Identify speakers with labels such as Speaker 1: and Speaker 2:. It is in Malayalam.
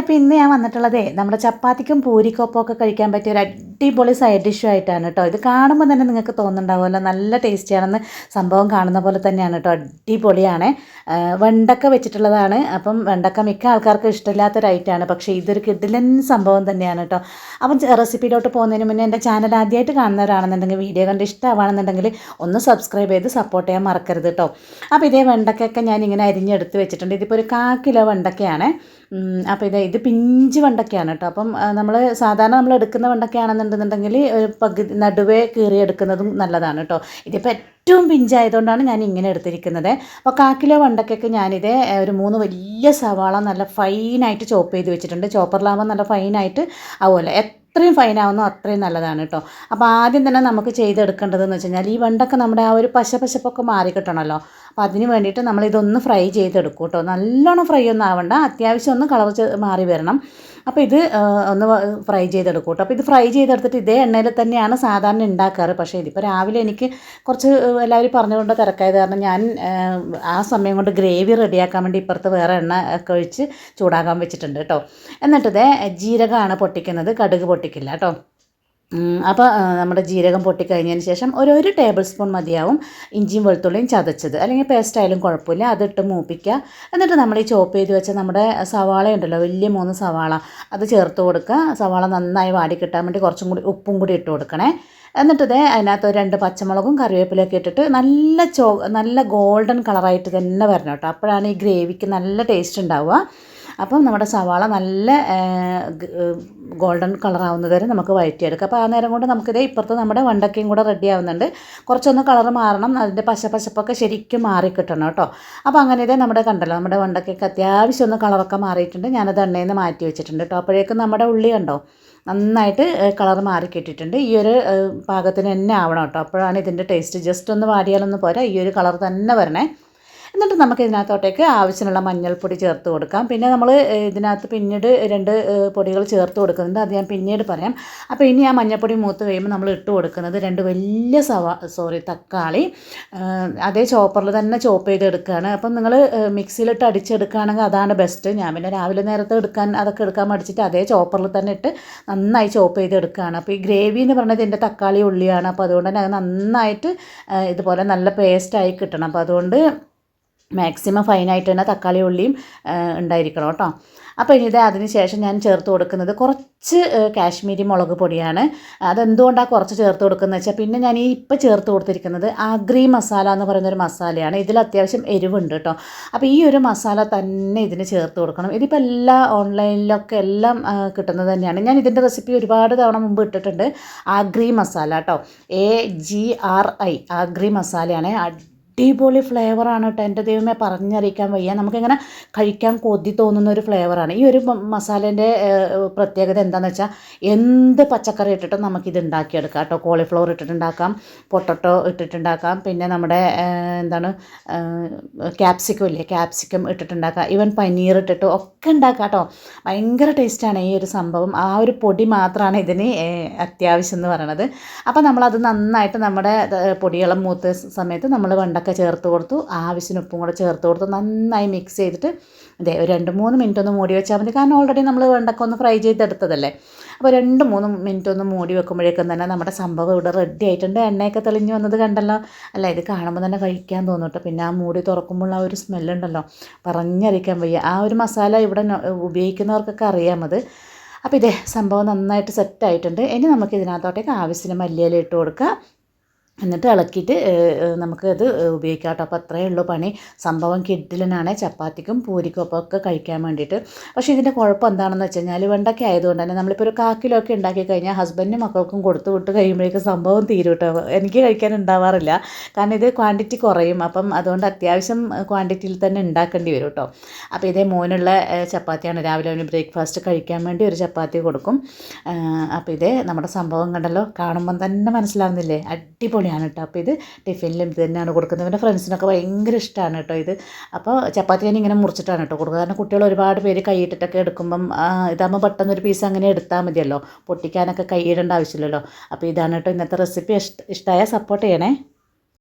Speaker 1: അപ്പോൾ ഇന്ന് ഞാൻ വന്നിട്ടുള്ളതേ നമ്മുടെ ചപ്പാത്തിക്കും പൂരിക്കൊപ്പം ഒക്കെ കഴിക്കാൻ പറ്റിയ ഒരു അടിപൊളി സൈഡ് ഡിഷും ആയിട്ടാണ് കേട്ടോ ഇത് കാണുമ്പോൾ തന്നെ നിങ്ങൾക്ക് തോന്നുന്നുണ്ടാവുമല്ലോ നല്ല ടേസ്റ്റിയാണെന്ന് സംഭവം കാണുന്ന പോലെ തന്നെയാണ് കേട്ടോ അടിപൊളിയാണ്. വെണ്ടക്ക വെച്ചിട്ടുള്ളതാണ്. അപ്പം വെണ്ടക്ക മിക്ക ആൾക്കാർക്ക് ഇഷ്ടമില്ലാത്തൊരു ഐറ്റമാണ് പക്ഷേ ഇതൊരു കിഡിലൻ സംഭവം തന്നെയാണ് കേട്ടോ അപ്പം റെസിപ്പിയിലോട്ട് പോകുന്നതിന് മുന്നേ എന്റെ ചാനൽ ആദ്യമായിട്ട് കാണുന്നവരാണെന്നുണ്ടെങ്കിൽ വീഡിയോ കണ്ട് ഇഷ്ടമാണെന്നുണ്ടെങ്കിൽ ഒന്ന് സബ്സ്ക്രൈബ് ചെയ്ത് സപ്പോർട്ട് ചെയ്യാൻ മറക്കരുത് കേട്ടോ അപ്പോൾ ഇതേ വെണ്ടക്കയൊക്കെ ഞാൻ ഇങ്ങനെ അരിഞ്ഞെടുത്ത് വെച്ചിട്ടുണ്ട്. ഇതിപ്പോൾ ഒരു കാ കിലോ വെണ്ടക്കയാണ്. അപ്പോൾ ഇത് ഇത് പിഞ്ച് വണ്ടക്കയാണ് കേട്ടോ. അപ്പം നമ്മൾ സാധാരണ നമ്മൾ എടുക്കുന്ന വണ്ടക്കയാണെന്നുണ്ടെന്നുണ്ടെങ്കിൽ ഒരു പകുതി നടുവേ കീറി എടുക്കുന്നതും നല്ലതാണ് കേട്ടോ. ഇതിപ്പോൾ ഏറ്റവും പിഞ്ചായതുകൊണ്ടാണ് ഞാൻ ഇങ്ങനെ എടുത്തിരിക്കുന്നത്. അപ്പോൾ കാക്കിലോ കിലോ വെണ്ടക്കയ്ക്ക് ഞാനിത് ഒരു മൂന്ന് വലിയ സവാള നല്ല ഫൈനായിട്ട് ചോപ്പ് ചെയ്ത് വെച്ചിട്ടുണ്ട്. ചോപ്പറിലാകുമ്പോൾ നല്ല ഫൈനായിട്ട് ആവുമല്ലോ. എത്രയും ഫൈൻ ആവുന്നോ അത്രയും നല്ലതാണ് കേട്ടോ. അപ്പോൾ ആദ്യം തന്നെ നമുക്ക് ചെയ്തെടുക്കേണ്ടതെന്ന് വെച്ച് കഴിഞ്ഞാൽ ഈ വണ്ടൊക്കെ നമ്മുടെ ആ ഒരു പശ പശപ്പൊക്കെ മാറി കിട്ടണമല്ലോ അപ്പോൾ അതിന് വേണ്ടിയിട്ട് നമ്മൾ ഇതൊന്ന് ഫ്രൈ ചെയ്തെടുക്കും കേട്ടോ നല്ലോണം ഫ്രൈ ഒന്നും ആവണ്ട. അത്യാവശ്യം ഒന്ന് കളർ മാറി വരണം. അപ്പോൾ ഇത് ഒന്ന് ഫ്രൈ ചെയ്തെടുക്കും കേട്ടോ അപ്പോൾ ഇത് ഫ്രൈ ചെയ്തെടുത്തിട്ട് ഇതേ എണ്ണയിൽ തന്നെയാണ് സാധാരണ ഉണ്ടാക്കാറ് പക്ഷേ ഇതിപ്പോൾ രാവിലെ എനിക്ക് കുറച്ച് എല്ലാവരും പറഞ്ഞുകൊണ്ട് തിരക്കായത് കാരണം ഞാൻ ആ, സമയം കൊണ്ട് ഗ്രേവി റെഡിയാക്കാൻ വേണ്ടി ഇപ്പുറത്ത് വേറെ എണ്ണ ഒക്കെ ഒഴിച്ച് ചൂടാക്കാൻ വെച്ചിട്ടുണ്ട് കേട്ടോ എന്നിട്ട് ഇതേ ജീരകമാണ് പൊട്ടിക്കുന്നത്. കടുക് പൊട്ടിക്കില്ല കേട്ടോ അപ്പോൾ നമ്മുടെ ജീരകം പൊട്ടിക്കഴിഞ്ഞതിന് ശേഷം ഒരു ഒരു ടേബിൾ സ്പൂൺ മതിയാവും ഇഞ്ചിയും വെളുത്തുള്ളിയും ചതച്ചത്. അല്ലെങ്കിൽ പേസ്റ്റ് ആയാലും കുഴപ്പമില്ല. അതിട്ട് മൂപ്പിക്കുക എന്നിട്ട് നമ്മൾ ഈ ചോപ്പ് ചെയ്ത് വെച്ച നമ്മുടെ സവാള ഉണ്ടല്ലോ വലിയ മൂന്ന് സവാള അത് ചേർത്ത് കൊടുക്കുക സവാള നന്നായി വാടി കിട്ടാൻ വേണ്ടി കുറച്ചും കൂടി ഉപ്പും കൂടി ഇട്ട് കൊടുക്കണേ. എന്നിട്ട് ഇതേ അതിനകത്ത് രണ്ട് പച്ചമുളകും കറിവേപ്പിലൊക്കെ ഇട്ടിട്ട് നല്ല ചോ നല്ല ഗോൾഡൻ കളറായിട്ട് തന്നെ വരണം കേട്ടോ. അപ്പോഴാണ് ഈ ഗ്രേവിക്ക് നല്ല ടേസ്റ്റ് ഉണ്ടാവുക. അപ്പം നമ്മുടെ സവാള നല്ല ഗോൾഡൻ കളറാവുന്നത് വരെ നമുക്ക് വഴറ്റിയെടുക്കാം. അപ്പോൾ ആ നേരം കൊണ്ട് നമുക്കിത് ഇപ്പുറത്ത് നമ്മുടെ വണ്ടക്കയും കൂടെ റെഡി ആവുന്നുണ്ട്. കുറച്ചൊന്ന് കളർ മാറണം. അതിന്റെ പശ പശപ്പൊക്കെ ശരിക്കും മാറി കിട്ടണം കേട്ടോ. അപ്പോൾ അങ്ങനെ ഇതേ നമ്മുടെ കണ്ടല്ലോ നമ്മുടെ വണ്ടക്കയ്ക്ക് അത്യാവശ്യം ഒന്ന് കളറൊക്കെ മാറിയിട്ടുണ്ട്. ഞാനത് എണ്ണയിൽ നിന്ന് മാറ്റി വെച്ചിട്ടുണ്ട് കേട്ടോ. അപ്പോഴേക്കും നമ്മുടെ ഉള്ളി കണ്ടോ നന്നായിട്ട് കളർ മാറി കിട്ടിയിട്ടുണ്ട്. ഈ ഒരു പാകത്തിന് തന്നെ ആവണം കേട്ടോ. അപ്പോഴാണ് ഇതിന്റെ ടേസ്റ്റ് ജസ്റ്റ് ഒന്ന് വാടിയാലൊന്നും പോരാ. ഈ ഒരു കളർ തന്നെ വരണേ. എന്നിട്ട് നമുക്ക് ഇതിനകത്തോട്ടേക്ക് ആവശ്യമുള്ള മഞ്ഞൾപ്പൊടി ചേർത്ത് കൊടുക്കാം. പിന്നെ നമ്മൾ ഇതിനകത്ത് പിന്നീട് രണ്ട് പൊടികൾ ചേർത്ത് കൊടുക്കുന്നുണ്ട്. അത് ഞാൻ പിന്നീട് പറയാം. അപ്പോൾ ഇനി ആ മഞ്ഞൾപ്പൊടി മൂത്ത് കഴിയുമ്പോൾ നമ്മൾ ഇട്ട് കൊടുക്കുന്നത് രണ്ട് വലിയ സവാ സോറി തക്കാളി. അതേ ചോപ്പറിൽ തന്നെ ചോപ്പ് ചെയ്ത് എടുക്കുകയാണ് അപ്പം നിങ്ങൾ മിക്സിയിലിട്ട് അടിച്ചെടുക്കുകയാണെങ്കിൽ അതാണ് ബെസ്റ്റ് ഞാൻ പിന്നെ രാവിലെ നേരത്തെ എടുക്കാൻ അതൊക്കെ എടുക്കാൻ മടിച്ചിട്ട് അതേ ചോപ്പറിൽ തന്നെ ഇട്ട് നന്നായി ചോപ്പ് ചെയ്ത് എടുക്കുകയാണ് അപ്പോൾ ഈ ഗ്രേവി എന്ന് പറയുന്നത് എന്റെ തക്കാളി ഉള്ളിയാണ്. അപ്പോൾ അതുകൊണ്ട് തന്നെ അത് നന്നായിട്ട് ഇതുപോലെ നല്ല പേസ്റ്റായി കിട്ടണം. അപ്പോൾ അതുകൊണ്ട് മാക്സിമം ഫൈനായിട്ട് തന്നെ തക്കാളി ഉള്ളിയും ഉണ്ടായിരിക്കണം കേട്ടോ. അപ്പോൾ ഇനി ഇത് അതിന് ശേഷം ഞാൻ ചേർത്ത് കൊടുക്കുന്നത് കുറച്ച് കാശ്മീരി മുളക് പൊടിയാണ്. അതെന്തുകൊണ്ടാണ് കുറച്ച് ചേർത്ത് കൊടുക്കുന്നത് വെച്ചാൽ പിന്നെ ഞാൻ ഈ ഇപ്പോൾ ചേർത്ത് കൊടുത്തിരിക്കുന്നത് ആഗ്രി മസാല എന്ന് പറയുന്നൊരു മസാലയാണ്. ഇതിൽ അത്യാവശ്യം എരിവുണ്ട് കേട്ടോ. അപ്പോൾ ഈ ഒരു മസാല തന്നെ ഇതിന് ചേർത്ത് കൊടുക്കണം. ഇതിപ്പോൾ എല്ലാ ഓൺലൈനിലൊക്കെ എല്ലാം കിട്ടുന്നത് തന്നെയാണ്. ഞാൻ ഇതിന്റെ റെസിപ്പി ഒരുപാട് തവണ മുമ്പ് ഇട്ടിട്ടുണ്ട്. ആഗ്രി മസാല കേട്ടോ. A G R I Agri മസാലയാണ്. അടിപൊളി ഫ്ലേവറാണ് കേട്ടോ എന്റെ ദൈവമേ പറഞ്ഞറിയിക്കാൻ വയ്യ. നമുക്കിങ്ങനെ കഴിക്കാൻ കൊതി തോന്നുന്ന ഒരു ഫ്ലേവറാണ് ഈ ഒരു മസാലേന്റെ പ്രത്യേകത എന്താണെന്ന് വെച്ചാൽ എന്ത് പച്ചക്കറി ഇട്ടിട്ടും നമുക്കിത് ഉണ്ടാക്കിയെടുക്കാം കേട്ടോ കോളിഫ്ലവർ ഇട്ടിട്ടുണ്ടാക്കാം പൊട്ടറ്റോ ഇട്ടിട്ടുണ്ടാക്കാം പിന്നെ നമ്മുടെ എന്താണ് ക്യാപ്സിക്കം ഇല്ലേ ക്യാപ്സിക്കം ഇട്ടിട്ടുണ്ടാക്കാം ഈവൻ പനീർ ഇട്ടിട്ട് ഒക്കെ ഉണ്ടാക്കാം കേട്ടോ ഭയങ്കര ടേസ്റ്റാണ് ഈ ഒരു സംഭവം. ആ ഒരു പൊടി മാത്രമാണ് ഇതിന് അത്യാവശ്യം എന്ന് പറയണത്. അപ്പോൾ നമ്മളത് നന്നായിട്ട് നമ്മുടെ പൊടികളും മൂത്ത സമയത്ത് നമ്മൾ വെണ്ടക്ക ചേർത്ത് കൊടുത്തു. ആവശ്യത്തിന് ഉപ്പും കൂടെ ചേർത്ത് കൊടുത്തു. നന്നായി മിക്സ് ചെയ്തിട്ട് അതെ ഒരു രണ്ട് മൂന്ന് മിനിറ്റ് ഒന്ന് മൂടി വെച്ചാൽ മതി. കാരണം ഓൾറെഡി നമ്മൾ വെണ്ടക്ക ഒന്ന് ഫ്രൈ ചെയ്തെടുത്തതല്ലേ. അപ്പോൾ രണ്ട് മൂന്ന് മിനിറ്റ് ഒന്ന് മൂടി വെക്കുമ്പോഴേക്കും തന്നെ നമ്മുടെ സംഭവം ഇവിടെ റെഡി ആയിട്ടുണ്ട്. എണ്ണയൊക്കെ തെളിഞ്ഞ് വന്നത് കണ്ടല്ലോ. അല്ല ഇത് കാണുമ്പോൾ തന്നെ കഴിക്കാൻ തോന്നും പിന്നെ ആ മൂടി തുറക്കുമ്പോൾ ആ ഒരു സ്മെല്ലുണ്ടല്ലോ പറഞ്ഞറിയിക്കാൻ വയ്യ. ആ ഒരു മസാല ഇവിടെ ഉപയോഗിക്കുന്നവർക്കൊക്കെ അറിയാമത് അപ്പോൾ ഇതേ സംഭവം നന്നായിട്ട് സെറ്റ് ആയിട്ടുണ്ട്. ഇനി നമുക്ക് ഇതിനകത്തോട്ടേക്ക് ആവശ്യത്തിന് മല്ലിയില ഇട്ട് കൊടുക്കുക എന്നിട്ട് ഇളക്കിയിട്ട് നമുക്ക് അത് ഉപയോഗിക്കാം കേട്ടോ. അപ്പോൾ അത്രയേ ഉള്ളൂ പണി. സംഭവം കിഡിലിനാണ് ചപ്പാത്തിക്കും പൂരിക്കും ഒപ്പം ഒക്കെ കഴിക്കാൻ വേണ്ടിയിട്ട്. പക്ഷേ ഇതിന്റെ കുഴപ്പം എന്താണെന്ന് വെച്ച് കഴിഞ്ഞാൽ വെണ്ടൊക്കെ ആയതുകൊണ്ട് തന്നെ നമ്മളിപ്പോൾ ഒരു കാക്കിലൊക്കെ ഉണ്ടാക്കി കഴിഞ്ഞാൽ ഹസ്ബൻഡിനും മക്കൾക്കും കൊടുത്തു വിട്ട് കഴിയുമ്പോഴേക്കും സംഭവം തീരും കേട്ടോ. എനിക്ക് കഴിക്കാൻ ഉണ്ടാവാറില്ല. കാരണം ഇത് ക്വാണ്ടിറ്റി കുറയും. അപ്പം അതുകൊണ്ട് അത്യാവശ്യം ക്വാണ്ടിറ്റിയിൽ തന്നെ ഉണ്ടാക്കേണ്ടി വരും കേട്ടോ. അപ്പോൾ ഇതേ മോനുള്ള ചപ്പാത്തിയാണ്. രാവിലെ അവന് ബ്രേക്ക്ഫാസ്റ്റ് കഴിക്കാൻ വേണ്ടി ഒരു ചപ്പാത്തി കൊടുക്കും. അപ്പോൾ ഇതേ നമ്മുടെ സംഭവം കണ്ടല്ലോ. കാണുമ്പം തന്നെ മനസ്സിലാവുന്നില്ലേ? അടിപൊളിയാണ് കേട്ടോ അപ്പോൾ ഇത് ടിഫിനിലും ഇത് തന്നെയാണ് കൊടുക്കുന്നത്. പിന്നെ ഫ്രണ്ട്സിനൊക്കെ ഭയങ്കര ഇഷ്ടമാണ് കേട്ടോ ഇത്. അപ്പോൾ ചപ്പാത്തി ഞാൻ ഇങ്ങനെ മുറിച്ചിട്ടാണ് കേട്ടോ കൊടുക്കുക കാരണം കുട്ടികൾ ഒരുപാട് പേര് കൈയിട്ടിട്ടൊക്കെ എടുക്കുമ്പം ഇതാകുമ്പോൾ പെട്ടെന്ന് ഒരു പീസ് അങ്ങനെ എടുത്താൽ മതിയല്ലോ. പൊട്ടിക്കാനൊക്കെ കൈയിടേണ്ട ആവശ്യമില്ലല്ലോ. അപ്പോൾ ഇതാണ് കേട്ടോ ഇന്നത്തെ റെസിപ്പി ഇഷ്ട ഇഷ്ടമായ സപ്പോർട്ട് ചെയ്യണേ.